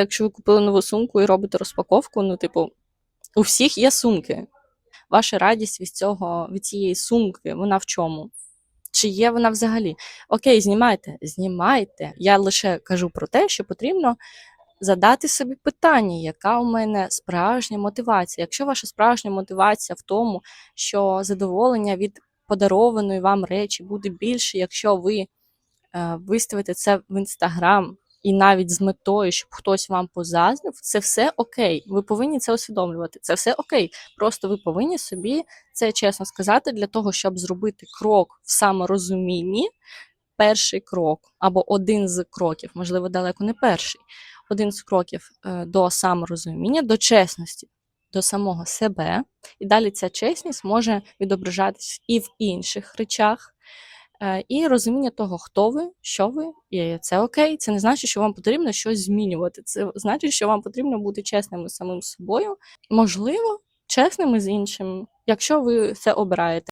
Якщо ви купили нову сумку і робите розпаковку, ну, типу, у всіх є сумки. Ваша радість від цього, від цієї сумки, вона в чому? Чи є вона взагалі? Окей, знімайте, знімайте. Я лише кажу про те, що потрібно задати собі питання, яка у мене справжня мотивація. Якщо ваша справжня мотивація в тому, що задоволення від подарованої вам речі буде більше, якщо ви е, виставите це в інстаграм і навіть з метою, щоб хтось вам позаздрив, це все окей. Ви повинні це усвідомлювати. Це все окей. Просто ви повинні собі це чесно сказати для того, щоб зробити крок в саморозумінні. Перший крок або один з кроків, можливо, далеко не перший, один з кроків е, до саморозуміння, до чесності, до самого себе. І далі ця чесність може відображатись і в інших речах, і розуміння того, хто ви, що ви, і це окей. Це не значить, що вам потрібно щось змінювати. Це значить, що вам потрібно бути чесними з самим собою, можливо, чесними з іншим, якщо ви це обираєте.